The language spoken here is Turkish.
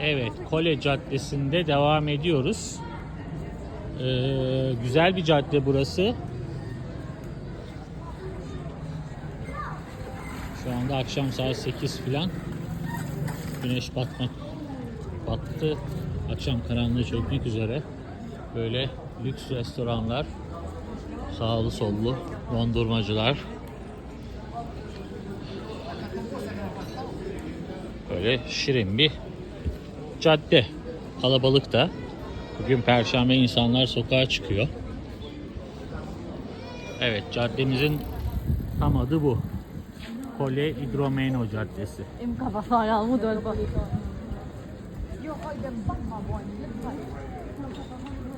Evet, Kole Caddesi'nde devam ediyoruz. Ee, güzel bir cadde burası. Şu anda akşam saat 8 filan. Güneş batmak battı. Akşam karanlığı çökmek üzere. Böyle lüks restoranlar, sağlı sollu dondurmacılar. Böyle şirin bir cadde. Kalabalık da. Bugün perşembe insanlar sokağa çıkıyor. Evet caddemizin tam adı bu. Kole Hidromeno Caddesi. Vào.